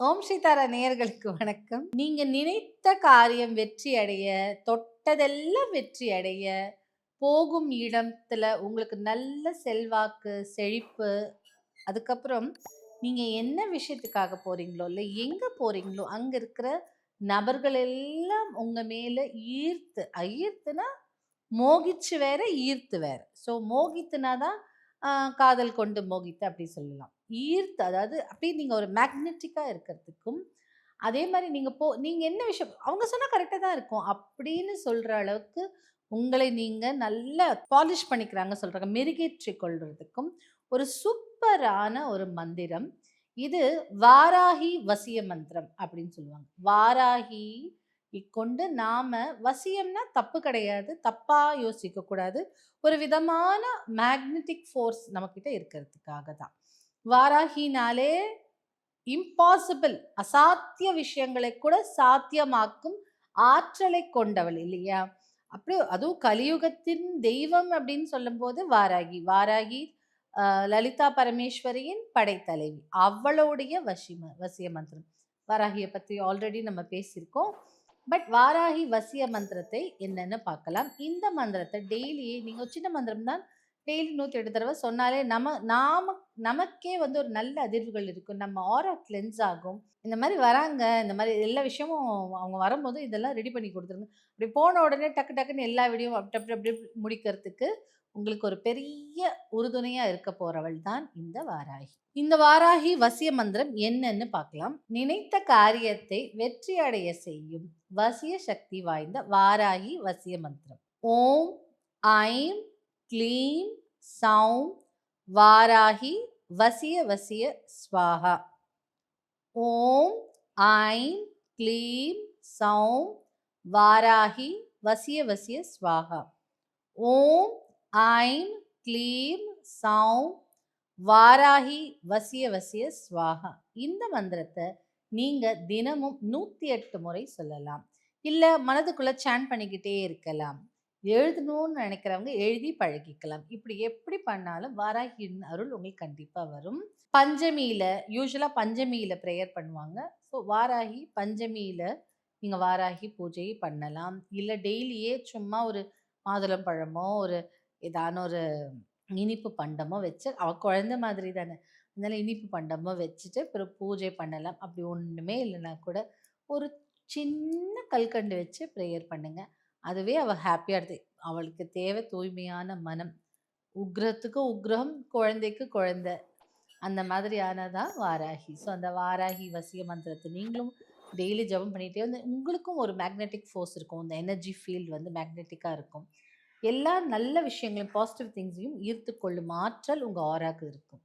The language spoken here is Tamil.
ஓம் ஸ்ரீதாரா நேயர்களுக்கு வணக்கம். நீங்க நினைத்த காரியம் வெற்றி அடைய தொட்டதெல்லாம் வெற்றி அடைய போகும் இடத்துல உங்களுக்கு நல்ல செல்வாக்கு செழிப்பு அதுக்கப்புறம் நீங்க என்ன விஷயத்துக்காக போறீங்களோ இல்லை எங்க போறீங்களோ அங்க இருக்கிற நபர்கள் எல்லாம் உங்க மேல ஈர்த்து ஈர்த்துனா மோகிச்சு வேற ஈர்த்து வேற. ஸோ மோகித்துனா தான் காதல் கொண்டு மோகித்து அப்படி சொல்லலாம். ஈர்த்து அதாவது அப்படியே நீங்கள் ஒரு மேக்னெட்டிக்காக இருக்கிறதுக்கும் அதே மாதிரி நீங்கள் போ நீங்கள் என்ன விஷயம் அவங்க சொன்னால் கரெக்டாக தான் இருக்கும். அப்படின்னு சொல்கிற அளவுக்கு உங்களை நீங்கள் நல்லா பாலிஷ் பண்ணிக்கிறாங்க சொல்கிறாங்க மெருகேற்றி கொள்வதுக்கும் ஒரு சூப்பரான ஒரு மந்திரம். இது வாராகி வசிய மந்திரம் அப்படின்னு சொல்லுவாங்க. வாராகி கொண்டு நாம வசியம்னா தப்பு கிடையாது தப்பா யோசிக்க கூடாது ஒரு விதமான மேக்னெட்டிக் ஃபோர்ஸ் நம்மக்கிட்ட இருக்கிறதுக்காக தான். வாராகினாலே இம்பாசிபிள் அசாத்திய விஷயங்களை கூட சாத்தியமாக்கும் ஆற்றலை கொண்டவள் இல்லையா? அப்படி அதுவும் கலியுகத்தின் தெய்வம் அப்படின்னு சொல்லும்போது வாராகி. வாராகி லலிதா பரமேஸ்வரியின் படைத்தலைவி. அவளுடைய வசிம வசிய மந்திரம். வாராகியை பற்றி ஆல்ரெடி நம்ம பேசியிருக்கோம். பட் வாராகி வசிய மந்திரத்தை என்னென்னு பார்க்கலாம். இந்த மந்திரத்தை டெய்லி நீங்கள் சின்ன மந்திரம் தான் டெய்லி நூற்றி எட்டு தடவை சொன்னாலே நம்ம நாம நமக்கே வந்து ஒரு நல்ல அதிர்வுகள் இருக்கும். நம்ம ஆரா கிளென்ஸ் ஆகும். இந்த மாதிரி வராங்க இந்த மாதிரி எல்லா விஷயமும் அவங்க வரும்போது இதெல்லாம் ரெடி பண்ணி கொடுத்துருங்க. அப்படி போன உடனே டக்கு டக்குன்னு எல்லா வீடியோ அப்படி அப்படி அப்படி முடிக்கிறதுக்கு உங்களுக்கு ஒரு பெரிய உறுதுணையாக இருக்க போறவள் தான் இந்த வாராகி. இந்த வாராகி வசிய மந்திரம் என்னன்னு பார்க்கலாம். நினைத்த காரியத்தை வெற்றி அடைய செய்யும் வசிய சக்தி வாய்ந்த வாராகி வசிய மந்திரம். ஓம் ஐம் க்ளீம் சௌம் வாராகி வசிய வசிய ஸ்வாகா. ஓம் ஐம் க்ளீம் சௌம் வாராகி வசிய வசிய ஸ்வாகா. ஓம் ஐம் க்ளீம் சௌம் வாராகி வசிய வசிய ஸ்வாகா இந்த மந்திரத்தை நீங்கள் தினமும் நூற்றி எட்டு முறை சொல்லலாம். இல்லை மனதுக்குள்ளே சேன் பண்ணிக்கிட்டே இருக்கலாம். எழுதணும்னு நினைக்கிறவங்க எழுதி பழகிக்கலாம். இப்படி எப்படி பண்ணாலும் வாராகியின் அருள் உங்களுக்கு கண்டிப்பாக வரும். பஞ்சமியில் யூஸ்வலாக பஞ்சமியில் ப்ரேயர் பண்ணுவாங்க. ஸோ வாராகி பஞ்சமியில் நீங்கள் வாராகி பூஜையை பண்ணலாம். இல்லை டெய்லியே சும்மா ஒரு மாதுளம் பழமோ ஒரு ஏதான ஒரு இனிப்பு பண்டமோ வச்சு அவள் குழந்தை மாதிரி தானே. அதனால இனிப்பு பண்டமோ வச்சுட்டு பிறகு பூஜை பண்ணலாம். அப்படி ஒன்றுமே இல்லைன்னா கூட ஒரு சின்ன கல்கண்டு வச்சு ப்ரேயர் பண்ணுங்க. அதுவே அவள் ஹாப்பியாக இருக்கு. அவளுக்கு தேவை தூய்மையான மனம். உக்ரத்துக்கு உக்ரம் குழந்தைக்கு குழந்தை. அந்த மாதிரியானதான் வாராகி. ஸோ அந்த வாராகி வசிய மந்திரத்தை நீங்களும் டெய்லி ஜெபம் பண்ணிகிட்டே வந்து உங்களுக்கும் ஒரு மேக்னெட்டிக் ஃபோர்ஸ் இருக்கும். இந்த எனர்ஜி ஃபீல்டு வந்து மேக்னெட்டிக்காக இருக்கும். எல்லா நல்ல விஷயங்களையும் பாசிட்டிவ் திங்ஸையும் ஈர்த்து கொள்ளும் ஆற்றல் உங்கள் ஆராக்கு இருக்கும்.